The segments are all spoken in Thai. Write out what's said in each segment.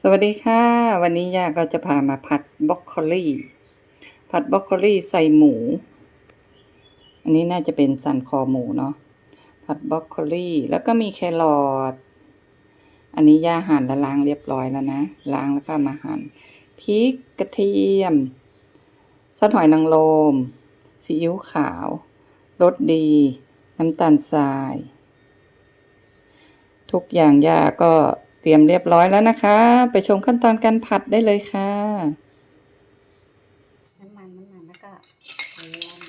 สวัสดีค่ะ วันนี้ย่าก็จะพามาผัดบรอกโคลีผัดบรอกโคลีใส่หมู อันนี้น่าจะเป็นสันคอหมูเนาะผัดบรอกโคลีแล้วก็มีแครอทอันนี้ย่าหั่นและล้างเรียบร้อยแล้วนะล้างแล้วก็มาหั่นพริกกระเทียมซอสหอยนางรมซีอิ๊วขาวรสดี น้ำตาลทราย ทุกอย่างยาก็เตรียมเรียบร้อยแล้วนะคะ ไปชมขั้นตอนการผัดได้เลยค่ะ น้ำมันน้ำมันแล้วก็เทียม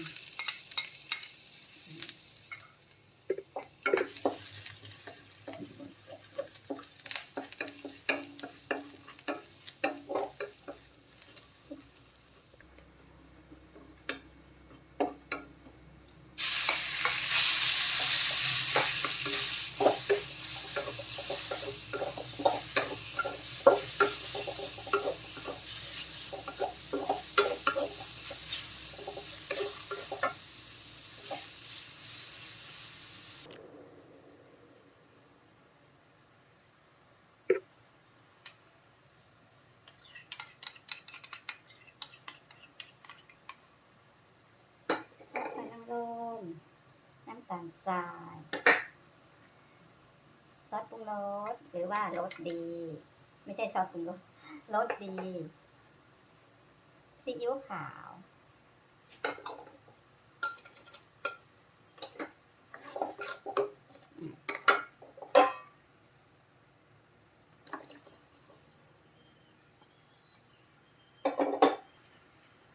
ซอสหอยนางรมน้ำตาลทรายซอสปรุงรสหรือว่ารสดี ไม่ใช่ซอสปรุงรสรสดีซีอิ๊วขาว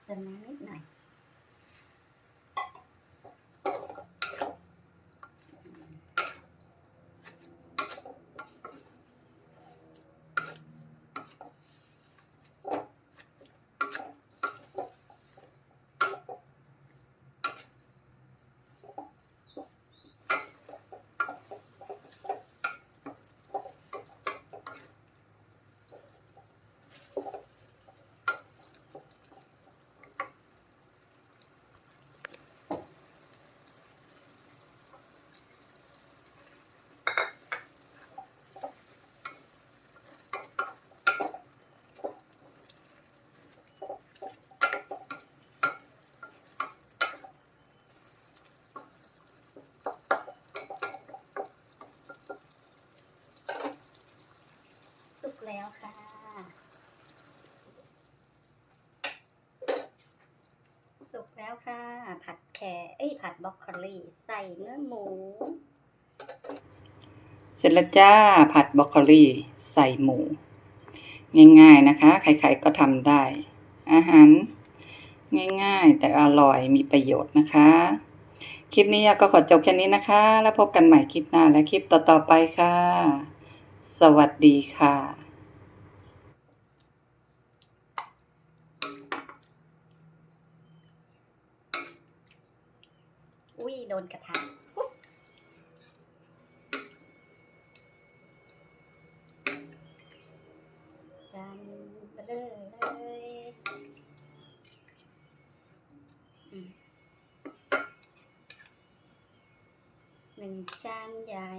เติมน้ำนิดหน่อย สุกแล้ว ค่ะ สุกแล้วค่ะ ผัดแครเอ้ยผัดบรอกโคลีใส่เนื้อหมู เสร็จแล้วจ้า ผัดบรอกโคลีใส่หมู ง่ายๆนะคะ ใครๆก็ทำได้ อาหาร ง่ายๆ แต่อร่อยมีประโยชน์นะคะคลิปนี้ก็ขอจบแค่นี้นะคะ แล้วพบกันใหม่คลิปหน้าและคลิปต่อๆไปค่ะ สวัสดีค่ะ อุ้ยโดนกระทะอุ๊ยจานเบลอเลยอืมหนึ่งจานใหญ่